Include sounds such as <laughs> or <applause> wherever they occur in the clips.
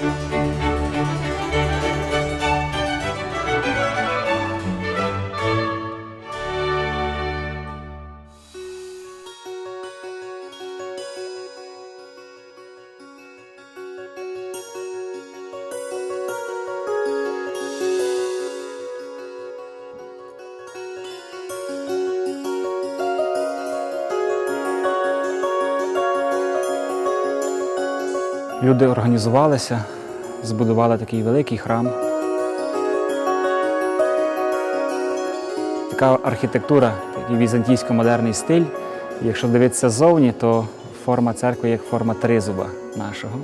Música Люди організувалися, збудували такий великий храм. Така архітектура, такий візантійсько-модерний стиль. Якщо дивитися ззовні, то форма церкви як форма тризуба нашого.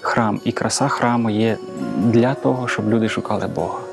Храм і краса храму є для того, щоб люди шукали Бога.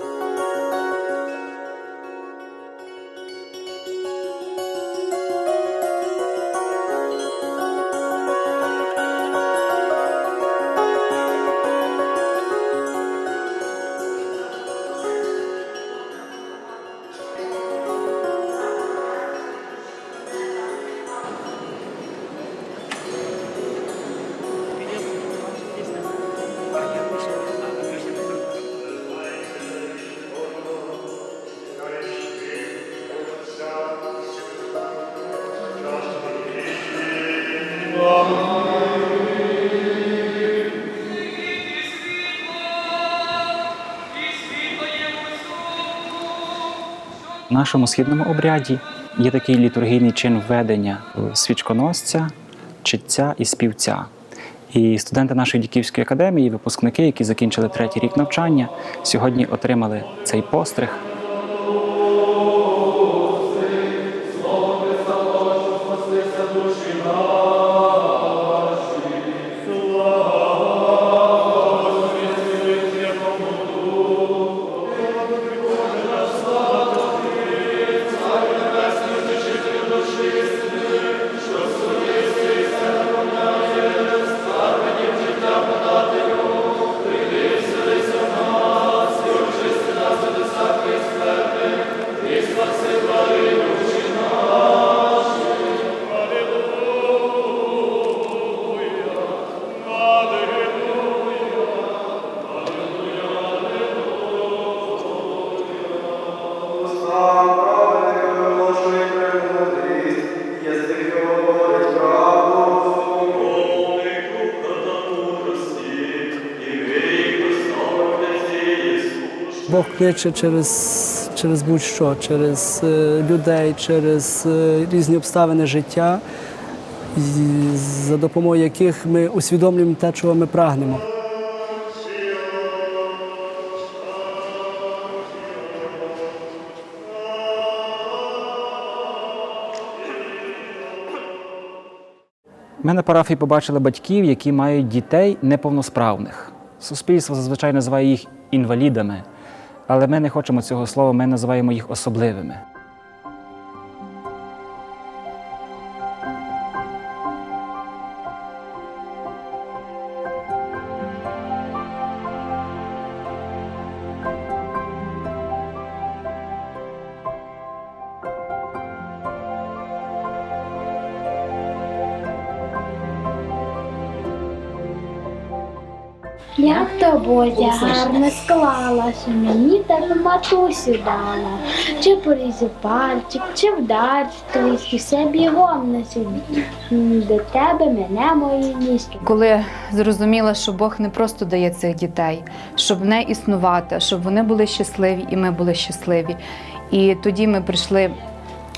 В нашому східному обряді є такий літургійний чин введення свічконосця, читця і співця. І студенти нашої Діківської академії, випускники, які закінчили третій рік навчання, сьогодні отримали цей постриг. Бог через, через будь-що, через е, людей, через е, різні обставини життя, за допомогою яких ми усвідомлюємо те, чого ми прагнемо. Ми на парафії побачили батьків, які мають дітей неповносправних. Суспільство зазвичай називає їх інвалідами, але ми не хочемо цього слова, ми називаємо їх особливими. Як то Бозя гарно склала, що мені тебе матусю дала. Чи порізу пальчик, чи вдар трішки, все бігом на собі. До тебе мене мої ніжки. Коли зрозуміла, що Бог не просто дає цих дітей, щоб не існувати, щоб вони були щасливі і ми були щасливі. І тоді ми прийшли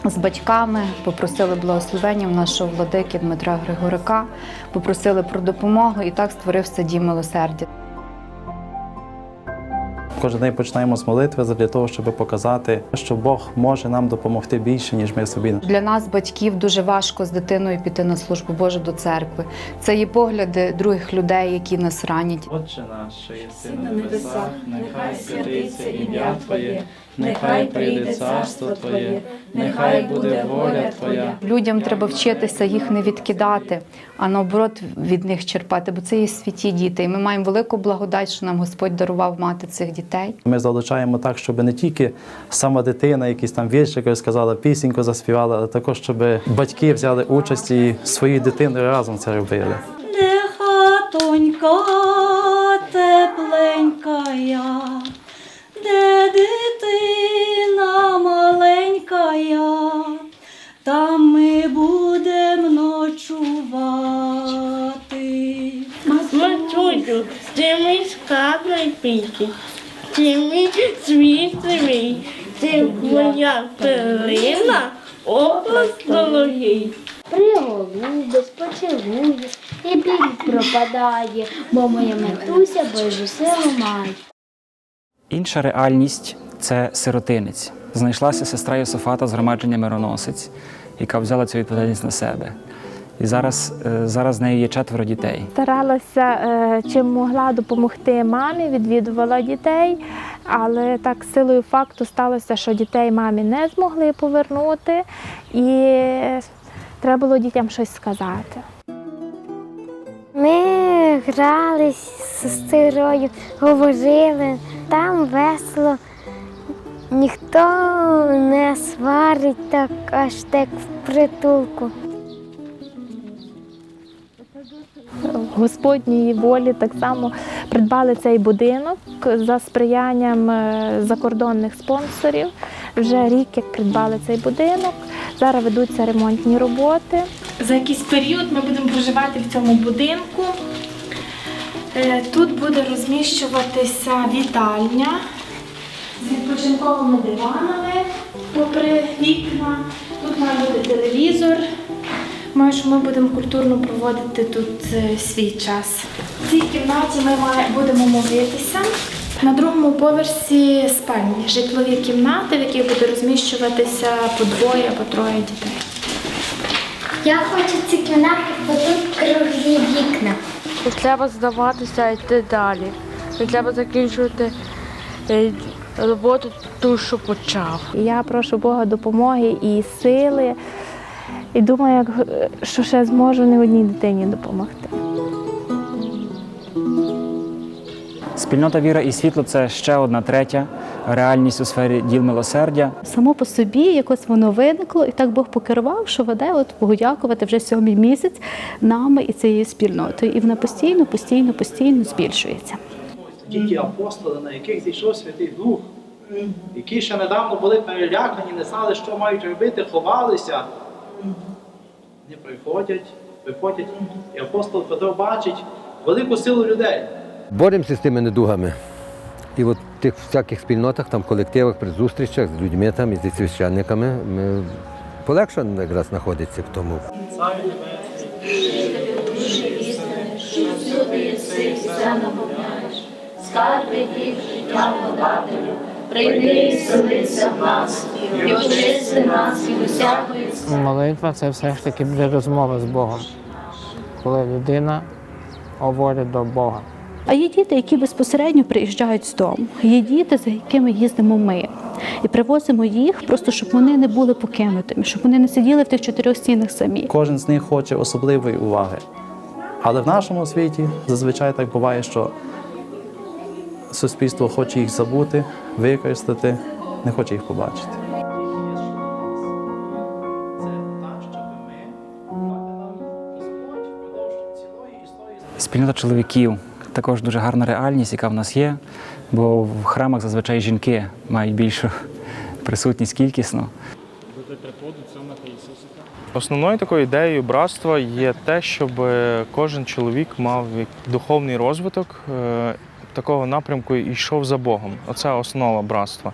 з батьками, попросили благословення в нашого владики Дмитра Григорика, попросили про допомогу, і так створився дім милосердя. Кожен день починаємо з молитви для того, щоб показати, що Бог може нам допомогти більше, ніж ми собі. Для нас, батьків, дуже важко з дитиною піти на службу Божу до церкви. Це є погляди других людей, які нас ранять. Отче наш, що єси на небесах, нехай святиться ім'я Твоє, нехай прийде царство Твоє, нехай буде воля Твоя. Людям треба вчитися їх не відкидати, а наоборот від них черпати, бо це є святі діти. І ми маємо велику благодать, що нам Господь дарував мати цих дітей. Ми залучаємо так, щоб не тільки сама дитина, якийсь там віршик розказала, пісеньку заспівала, але також, щоб батьки взяли участь і своєю дитиною разом це робили. Де хатонька тепленька я, де дитина маленька я, там ми будемо ночувати. Матусю, ти мій скарбний піки, ти мій світлий, ти моя пилина, область дорогі. Приголубись, поцілуєш, і біль пропадає, бо моя матуся Божу силу має. Інша реальність це сиротинець. Знайшлася сестра Йосифата з громадження мироносець, яка взяла цю відповідальність на себе. І зараз, е, зараз з нею є четверо дітей. Старалася е, чим могла допомогти мамі, відвідувала дітей, але так силою факту сталося, що дітей мамі не змогли повернути, і треба було дітям щось сказати. Ми грались з сестрою, говорили, там весело, ніхто не сварить так аж так в притулку. В Господній волі так само придбали цей будинок за сприянням е, закордонних спонсорів. Вже рік як придбали цей будинок. Зараз ведуться ремонтні роботи. За якийсь період ми будемо проживати в цьому будинку. Е, Тут буде розміщуватися вітальня з відпочинковими диванами попри вікна. Тут має бути телевізор. Маю, що ми будемо культурно проводити тут е, свій час. В цій кімнаті ми будемо молитися. На другому поверсі спальні, житлові кімнати, в яких буде розміщуватися по двоє або троє дітей. Я хочу ці кімнати, бо тут круглі вікна. Не треба здаватися, йти далі. Не треба закінчувати е, роботу ту, що почав. Я прошу Бога допомоги і сили. І думаю, е, що ще зможу не одній дитині допомогти. Спільнота віра і світло це ще одна третя реальність у сфері діл милосердя. Само по собі якось воно виникло, і так Бог покерував, що веде от Богу дякувати вже сьомий місяць нами і цією спільнотою. І вона постійно, постійно, постійно збільшується. Ті ті апостоли, на яких зійшов Святий Дух, які ще недавно були перелякані, не знали, що мають робити, ховалися. Вони приходять, виходять, і апостол Петро бачить велику силу людей. Боремося з тими недугами. І от в тих всяких спільнотах, там колективах, при зустрічах з людьми там і зі священниками ми полегшено якраз знаходиться в тому. Молитва це все ж таки для розмови з Богом, коли людина говорить до Бога. А є діти, які безпосередньо приїжджають з дому. Є діти, за якими їздимо ми. І привозимо їх, просто щоб вони не були покинутими, щоб вони не сиділи в тих чотирьох стінах самі. Кожен з них хоче особливої уваги. Але в нашому світі зазвичай так буває, що суспільство хоче їх забути, використати, не хоче їх побачити. Спільнота чоловіків також дуже гарна реальність, яка в нас є, бо в храмах зазвичай жінки мають більшу <laughs> присутність кількісно. Основною такою ідеєю братства є те, щоб е, кожен чоловік мав духовний розвиток е, такого напрямку і йшов за Богом. Оце основа братства.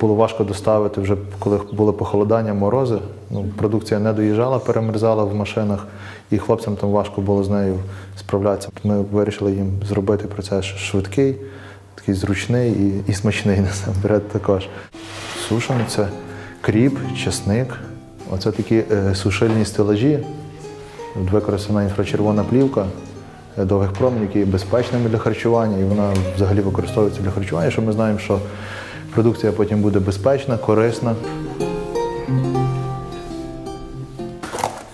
Було важко доставити вже коли були похолодання, морози. Ну, продукція не доїжджала, перемерзала в машинах, і хлопцям там важко було з нею справлятися. Ми вирішили їм зробити процес швидкий, такий зручний і, і смачний <laughs> насамперед також. Сушено це кріп, чесник. Оце такі е, сушильні стелажі. Використана інфрачервона плівка е, довгих променів, які є безпечними для харчування, і вона взагалі використовується для харчування, що ми знаємо, що продукція потім буде безпечна, корисна.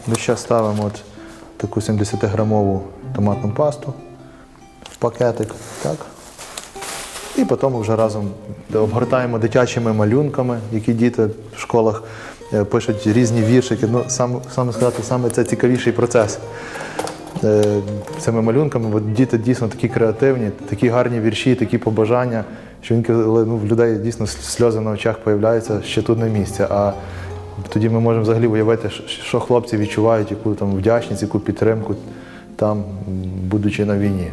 До ще ставимо от таку 70-грамову томатну пасту в пакетик. Так. І потім вже разом обгортаємо дитячими малюнками, які діти в школах е, пишуть різні віршики. Ну, сам, саме сказати, саме це цікавіший процес. Е, Цими малюнками, бо діти дійсно такі креативні, такі гарні вірші, такі побажання, що інколи ну, в людей дійсно сльози на очах появляються ще тут на місці. А тоді ми можемо взагалі уявити, що- хлопці відчувають, яку там вдячність, яку підтримку там, будучи на війні.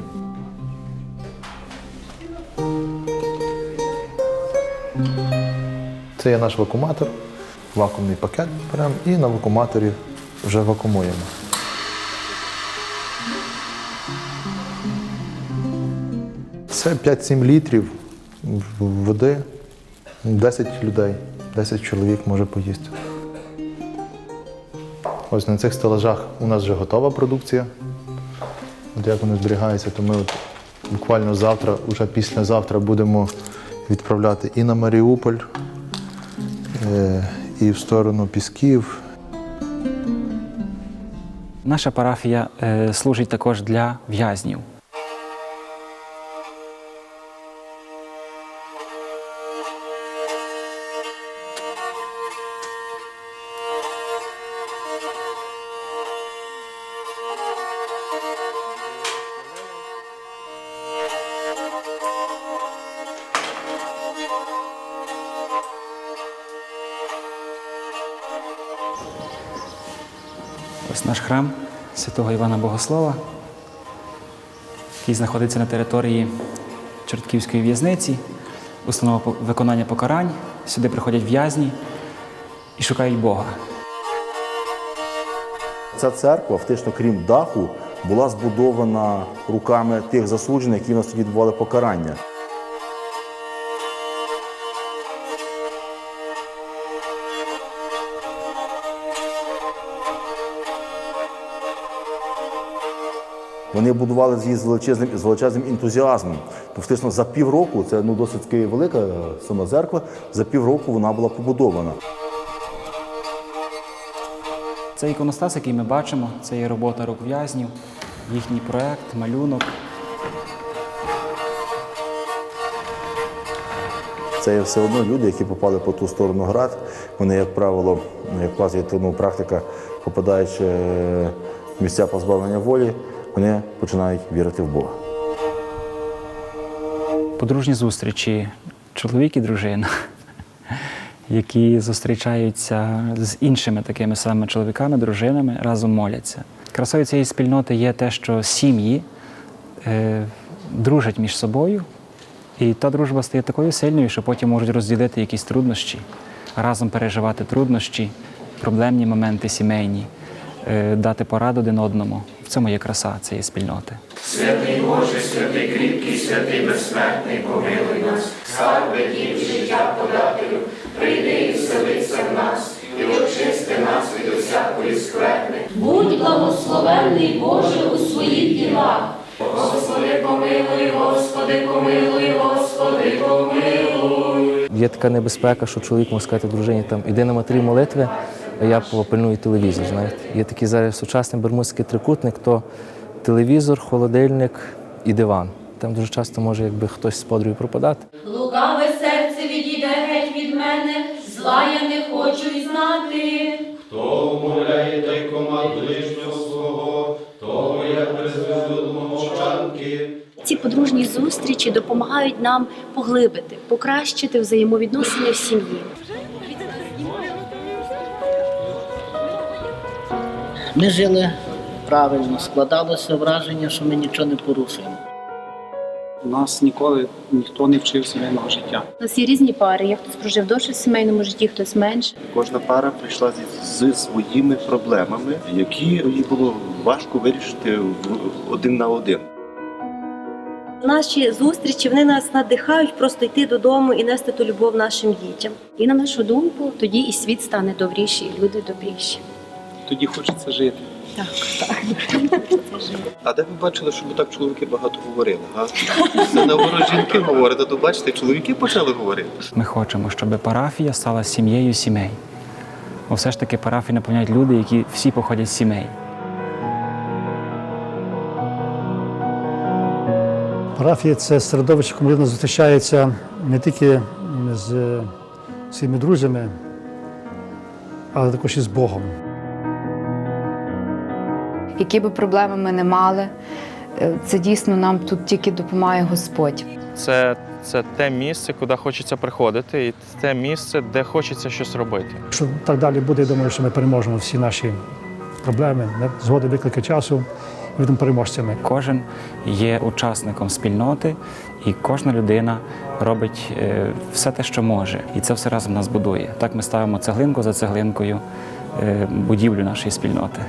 Це є наш вакууматор, вакуумний пакет беремо і на вакууматорі вже вакуумуємо. Це 5-7 літрів води, 10 людей, 10 чоловік може поїсти. Ось на цих стелажах у нас вже готова продукція. От як вони зберігаються, то ми от буквально завтра, уже післязавтра будемо відправляти і на Маріуполь, е, і в сторону Пісків. Наша парафія е, служить також для в'язнів. Ось наш храм святого Івана Богослова, який знаходиться на території Чортківської в'язниці, установа виконання покарань. Сюди приходять в'язні і шукають Бога. Ця церква, фактично, крім даху, була збудована руками тих засуджених, які в нас тоді відбували покарання. Вони будували її з величезним, з величезним ентузіазмом. Фактично за півроку, це ну, досить велика е, сама церква, за півроку вона була побудована. Це іконостас, який ми бачимо, це є робота рук в'язнів, їхній проект, малюнок. Це є все одно люди, які попали по ту сторону град. Вони, як правило, як базі ну, практика, попадаючи е, в місця позбавлення волі, вони починають вірити в Бога. Подружні зустрічі, чоловік і дружина, <laughs> які зустрічаються з іншими такими самими чоловіками, дружинами, разом моляться. Красою цієї спільноти є те, що сім'ї е, дружать між собою, і та дружба стає такою сильною, що потім можуть розділити якісь труднощі, разом переживати труднощі, проблемні моменти сімейні, е, дати пораду один одному. Цьому є краса цієї спільноти. Святий Боже, святий кріпкий, святий безсмертний, помилуй нас, скарби дів життя подателю, прийди і вселися в нас, і очисти нас від усякої скверни. Будь благословенний Боже у своїх ділах. Господи, помилуй, Господи, помилуй, Господи, помилуй. Є така небезпека, що чоловік може сказати дружині, там іди на матері молитви, а я попильную телевізор. Знаєте, є такий зараз сучасний бермудський трикутник, то телевізор, холодильник і диван. Там дуже часто може якби хтось з подругою пропадати. Лукаве серце відійде геть від мене, зла я не хочу й знати. Хто умовляє тайкома ближнього свого, того я призведу до мовчанки. Ці подружні зустрічі допомагають нам поглибити, покращити взаємовідносини в сім'ї. Ми жили правильно, складалося враження, що ми нічого не порушуємо. У нас ніколи ніхто не вчив сімейного життя. У нас є різні пари. Є хтось прожив довше в сімейному житті, хтось менше. Кожна пара прийшла зі, зі своїми проблемами, які їй було важко вирішити в- один на один. Наші зустрічі вони нас надихають просто йти додому і нести ту любов нашим дітям. І на нашу думку, тоді і світ стане добріший, і люди добріші. Тоді хочеться жити. Так, так. А де ви бачили, щоб так чоловіки багато говорили? Га? Це наоборот жінки говорять, а то бачите, чоловіки почали говорити. Ми хочемо, щоб парафія стала сім'єю сімей. Бо все ж таки парафії наповняють люди, які всі походять з сімей. Парафія це середовище, коли людина зустрічається не тільки з своїми друзями, але також і з Богом. Які би проблеми ми не мали, е, це дійсно нам тут тільки допомагає Господь. Це, це те місце, куди хочеться приходити, і те місце, де хочеться щось робити. Якщо так далі буде, я думаю, що ми переможемо всі наші проблеми, не- згоди, виклики часу і будемо переможцями. Кожен є учасником спільноти, і кожна людина робить е, все те, що може. І це все разом нас будує. Так ми ставимо цеглинку за цеглинкою е, будівлю нашої спільноти.